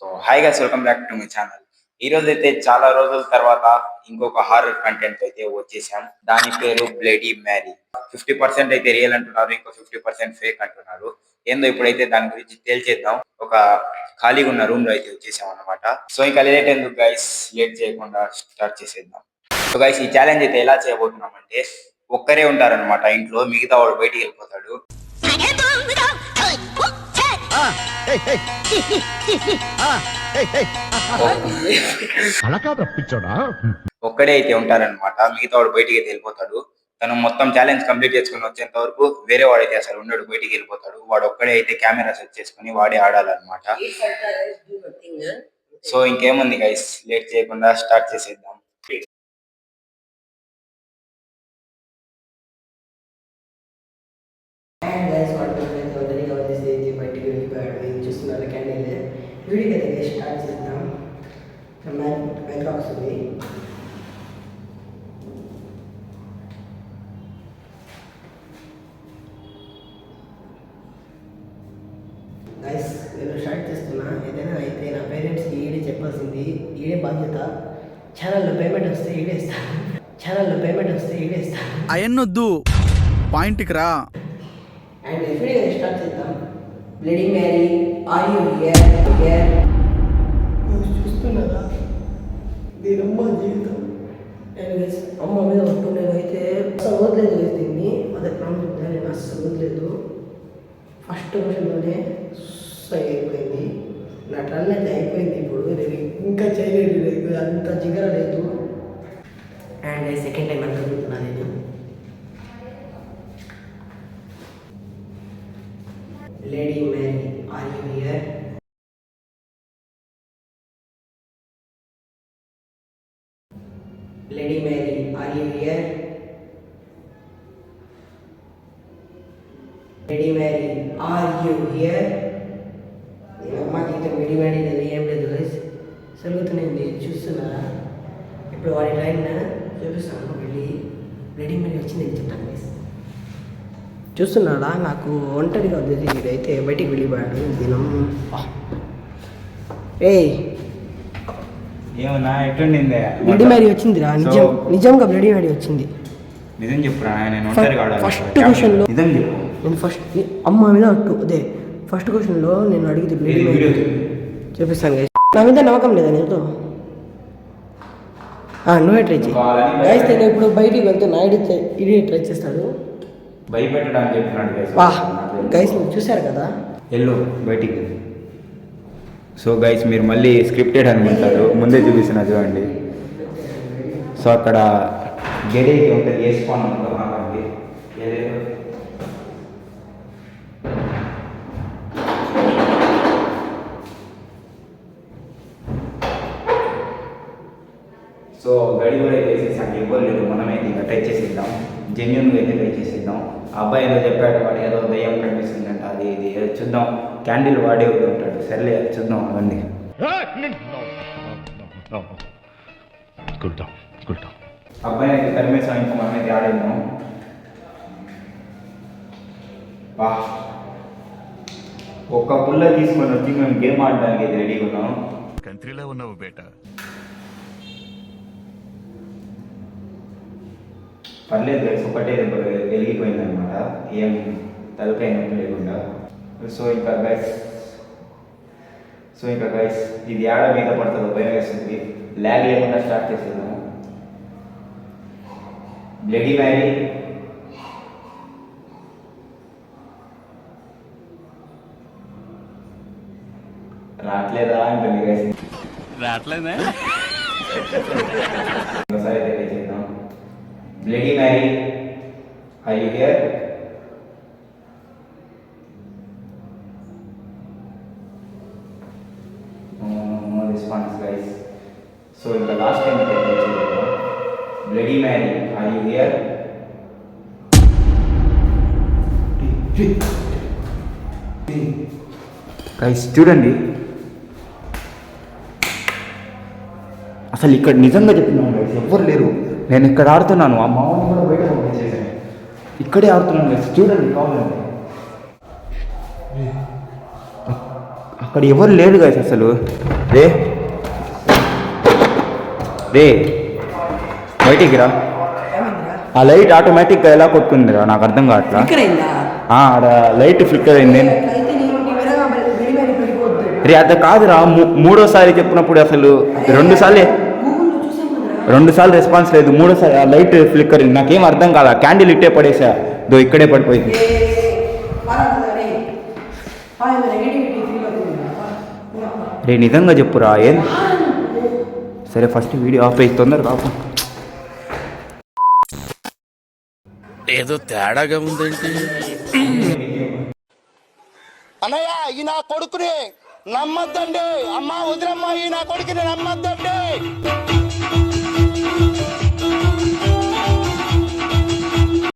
So hi guys welcome back to my channel ఈ రోజు అయితే చాలా రోజుల తర్వాత ఇంకొక హారర్ కంటెంట్ అయితే వచ్చేసాం. దాని పేరు బ్లేడీ మ్యారీ ఫిఫ్టీ పర్సెంట్ అయితే రియల్ అంటున్నారు ఇంకో ఫిఫ్టీ పర్సెంట్ ఫేక్ అంటున్నారు. ఏందో ఇప్పుడైతే దాని గురించి తేల్చేద్దాం. ఒక ఖాళీగా ఉన్న రూమ్లో అయితే వచ్చేసాం అనమాట సో ఇంకా లేట్ ఎందుకు గైస్ లేట్ చేయకుండా స్టార్ట్ చేసేద్దాం. సో గైస్ ఈ ఛాలెంజ్ అయితే ఎలా చేయబోతున్నాం అంటే ఒక్కరే ఉంటారన్నమాట ఇంట్లో మిగతా వాడు బయటికి వెళ్ళిపోతాడు. అలా కాదు తప్పించాడా ఒక్కడే అయితే ఉంటారన్నమాట. మిగతా వాడు బయటికి అయితే వెళ్ళిపోతాడు. తను మొత్తం ఛాలెంజ్ కంప్లీట్ చేసుకుని వచ్చేంత వరకు వేరే వాడైతే అసలు ఉండడు బయటికి వెళ్ళిపోతాడు. వాడు ఒక్కడే అయితే కెమెరా సెట్ చేసుకుని వాడే ఆడాలన్నమాట. సో ఇంకేముంది గైస్ లేట్ చేయకుండా స్టార్ట్ చేసేద్దాం. బయటికి వెళ్ళిపోయాడు ఇది చూస్తున్నారు. క్యాండిల్ వీడియోకి అయితే స్టార్ట్ చేద్దాం. మ్యాక్ మ్యాక్రాక్స్ ఉంది. గైస్ నేను స్టార్ట్ చేస్తున్నా. ఏదైనా అయితే నా పేరెంట్స్కి ఈడే చెప్పాల్సింది. ఈడే బాధ్యత. ఛానల్లో పేమెంట్ వస్తే ఈడే ఇస్తాను ఛానల్లో పేమెంట్ వస్తే ఈడే ఇస్తాను అయన్నొద్దు. పాయింట్కి రా. అండ్ వీడియో స్టార్ట్ చేద్దాం. Bleeding Mary are you here here చూస్తున్నారా? దీని అమ్మ జీవితం. అమ్మ మీద ఒట్టు నేను అయితే అసలు వదలేదు guys దీన్ని అదే ప్రాబ్లం నేను అస్సలు వదలేదు ఫస్ట్ క్వశ్చన్లోనే అయిపోయింది. నా టర్న్ అయితే అయిపోయింది ఇప్పుడు. నేను ఇంకా చేయలేదు. లేదు అంత జిగర లేదు అండ్ సెకండ్ టైం అంటే అడుగుతున్నా నేను Lady Mary, are you here? Lady Mary, are you here? Lady Mary, are you here? నేను అమ్మ జీవితం రెడీ లేదు ఏం లేదు గైస్ జరుగుతున్నాయండి చూస్తున్నారా ఇప్పుడు వాడి ట్రైన్ చూపిస్తాను వెళ్ళి రెడీ మ్యాడీ వచ్చింది చెప్తాను గైస్ చూస్తున్నాడా? నాకు ఒంటరిగా ఉంది. వీడైతే బయటికి వెళ్ళిపోయాడు దినం. ఏయ్! ఏమన్నా ఎట్లుండిందే బ్లడీ మ్యారీ వచ్చిందిరా. నిజం నిజంగా బ్లడీ మ్యారీ వచ్చింది. నిజం చెప్పురా నేను ఒంటరిగా ఆడాలి. First question లో- నిజం చెప్పు. నేను ఫస్ట్ అమ్మ మీద అట్టు అదే ఫస్ట్ క్వశ్చన్లో నేను అడిగితే బ్లడీ మ్యారీ. చూపిస్తాను. నా మీద నమ్మకం లేదా? నీతో నువ్వే ట్రై చేయి గైస్ నేను ఇప్పుడు బయటికి వెళ్తున్నా ఐడి ఇది ట్రై చేస్తాడు. భయపెట్టడానికి చెప్పినాడు గైస్ మీరు చూశారు కదా? వెళ్ళు బయటికి సో గైస్ మీరు మళ్ళీ స్క్రిప్టెడ్ అనుకుంటారు. ముందే చూపిస్తున్నా చూడండి. సో అక్కడ గెడేకి ఉంటుంది వేసుకోండి ఉంటుంది ఏదేదో సో గడి కూడా అయితే వేసేసాం. ఎవ్వరు లేదు మనమైతే ఇంకా ట్రై చేసేద్దాం. జెన్యున్గా అయితే ట్రై చేసేద్దాం. ఆ అబ్బాయి ఏదో చెప్పాడు. వాడు ఏదో దయ్యం కనిపిస్తుందంట. అది ఇది ఏదో చూద్దాం. క్యాండిల్ వాడే ఉంటాడు. సర్లే చూద్దాం అవన్నీ అబ్బాయి అయితే తరిమేసాం ఇంకా మనమైతే ఆడేద్దాం వా ఒక్క పుల్ల తీసుకొని వచ్చి మేము గేమ్ ఆడడానికి అయితే రెడీగా ఉన్నాం. కంట్రీలో ఉన్నావు బేటా. పర్లేదు ఒకటే వెలిగిపోయింది అనమాట ఏం తలకాయ లేకుండా. సో ఇంకా గైస్ సో ఇంకా గైస్ ఇది ఏడ మీద పడుతుందో భయం వేస్తుంది ల్యాగ్ లేకుండా స్టార్ట్ చేసేద్దాము బ్లడీ మ్యారీ రావట్లేదా అంటుంది గైస్ రావట్లేదే ఒకసారి అయితే ట్రై చేద్దాం bloody Mary I you here bloody Are you here? Guys చూడండి. అసలు ఇక్కడ నిజంగా చెప్తున్నాను గైస్ ఎవ్వరు లేరు. నేను ఇక్కడ ఆడుతున్నాను. ఆ మామూలు కూడా బయట పంపించేసాను ఇక్కడే ఆడుతున్నాను గైస్ చూడండి కావాలండి అక్కడ ఎవరు లేరు గైస్ అసలు. రే. రే. బయటికి రా. ఆ లైట్ ఆటోమేటిక్గా ఎలా కొట్టుకుందిరా? నాకు అర్థం కావట్లా? ఆడ లైట్ ఫ్లిక్కర్ అయింది. రే అది కాదురా. మూడోసారి చెప్పినప్పుడు అసలు రెండు సార్లు. రెండు సార్లు రెస్పాన్స్ లేదు. మూడోసారి ఆ లైట్ ఫ్లిక్కర్ నాకేం అర్థం కాదా క్యాండిల్ ఇట్టే పడేసా. దో ఇక్కడే పడిపోయింది. రే. నిజంగా చెప్పురా. ఏం? సరే ఫస్ట్ వీడియో ఆఫ్ అయ్యి తొందరగా ఆపు. ఏదో తేడాగా ఉందండి. అన్నయ్య ఈ నా కొడుకుని నమ్మద్దండి. అమ్మ వదిలమ్మ ఈ నా కొడుకుని నమ్మద్దండి.